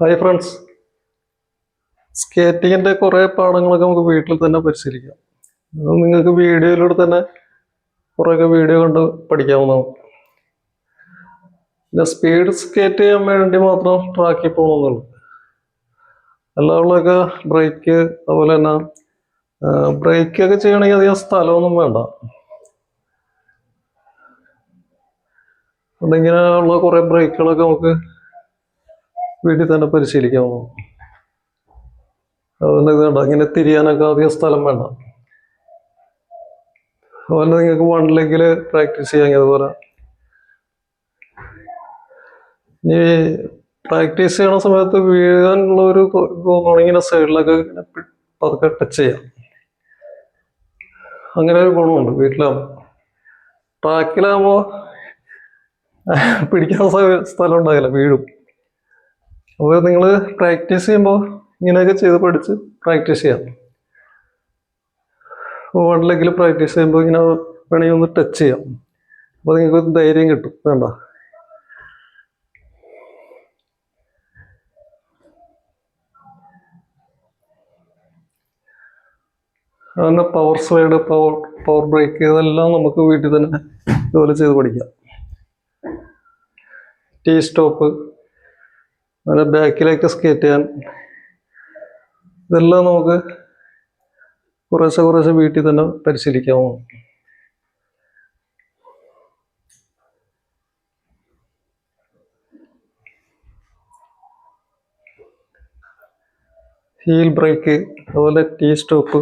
Hi friends സ്കേറ്റിങ്ങിന്റെ കുറേ പാഠങ്ങളൊക്കെ നമുക്ക് വീട്ടിൽ തന്നെ പരിശീലിക്കാം. നിങ്ങൾക്ക് വീഡിയോയിലൂടെ തന്നെ കുറേയൊക്കെ വീഡിയോ കണ്ട് പഠിക്കാവുന്നതാണ്. പിന്നെ സ്പീഡ് സ്കേറ്റ് ചെയ്യാൻ വേണ്ടി മാത്രം ട്രാക്കിൽ പോകണമെന്നുള്ളൂ അല്ലാതുള്ളതൊക്കെ ബ്രേക്ക് അതുപോലെ തന്നെ ബ്രേക്കൊക്കെ ചെയ്യണമെങ്കിൽ അധികം സ്ഥലമൊന്നും വേണ്ട. അതുകൊണ്ട് ഇങ്ങനെയുള്ള കുറേ ബ്രേക്കുകളൊക്കെ നമുക്ക് വീട്ടിൽ തന്നെ പരിശീലിക്കാമോ? അതുകൊണ്ട് ഇത് കണ്ടോ ഇങ്ങനെ തിരിയാനൊക്കെ അധികം സ്ഥലം വേണ്ട. അതുകൊണ്ട് നിങ്ങൾക്ക് വൺ പ്രാക്ടീസ് ചെയ്യാൻ അതുപോലെ ഇനി പ്രാക്ടീസ് ചെയ്യണ സമയത്ത് വീഴാനുള്ള ഒരു ഗുണമാണിങ്ങനെ ഇങ്ങനെ സൈഡിലൊക്കെ ഇങ്ങനെ പതുക്കെ ടച്ച് ചെയ്യാം. അങ്ങനെ ഒരു ഗുണമുണ്ട് വീട്ടിലാകുമ്പോൾ ട്രാക്കിലാകുമ്പോൾ പിടിക്കാൻ സ്ഥ- സ്ഥലം ഉണ്ടാകില്ല വീഴും. അപ്പോൾ നിങ്ങൾ പ്രാക്ടീസ് ചെയ്യുമ്പോൾ ഇങ്ങനെയൊക്കെ ചെയ്ത് പഠിച്ച് പ്രാക്ടീസ് ചെയ്യാം. വൺ ലെഗിൽ പ്രാക്ടീസ് ചെയ്യുമ്പോൾ ഇങ്ങനെ വേണമെങ്കിൽ ഒന്ന് ടച്ച് ചെയ്യാം. അപ്പോൾ നിങ്ങൾക്ക് ധൈര്യം കിട്ടും. വേണ്ട. അങ്ങനെ power slide power power brake ഇതെല്ലാം നമുക്ക് വീട്ടിൽ തന്നെ ഇതുപോലെ ചെയ്ത് പഠിക്കാം. ടീ സ്റ്റോപ്പ് അങ്ങനെ ബാക്കിലേക്ക് സ്കേറ്റ് ചെയ്യാൻ. ഇതെല്ലാം നമുക്ക് കുറേശ്ശെ കുറേശ്ശെ വീട്ടിൽ തന്നെ പരിശീലിക്കാമോ? ഹീൽ ബ്രേക്ക് അതുപോലെ ടീ സ്റ്റോപ്പ്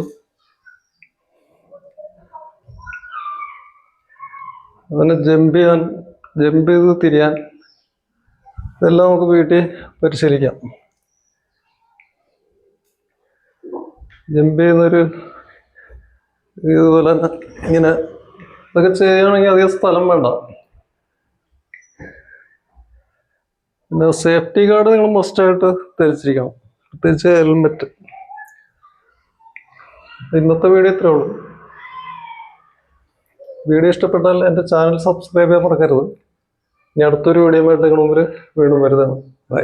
അതുപോലെ ജമ്പ് ചെയ്യാൻ ജമ്പ് ചെയ്ത് തിരിയാൻ ഇതെല്ലാം നമുക്ക് വീട്ടിൽ പരിശീലിക്കാം. ജമ്പ് ചെയ്യുന്നൊരു ഇതുപോലെ തന്നെ ഇങ്ങനെ ഇതൊക്കെ ചെയ്യുകയാണെങ്കിൽ അധികം സ്ഥലം വേണ്ട. പിന്നെ സേഫ്റ്റി ഗാർഡ് നിങ്ങൾ മസ്റ്റായിട്ട് ധരിച്ചിരിക്കണം. പ്രത്യേകിച്ച് ഹെൽമെറ്റ്. ഇന്നത്തെ വീഡിയോ ഇത്രേ ഉള്ളൂ. വീഡിയോ ഇഷ്ടപ്പെട്ടാൽ എന്റെ ചാനൽ സബ്സ്ക്രൈബ് ചെയ്യാൻ മറക്കരുത്. ഇനി അടുത്തൊരു വീഡിയോ ആയിട്ട് മുമ്പിൽ വീണ്ടും വരുന്നതാണ്. ബൈ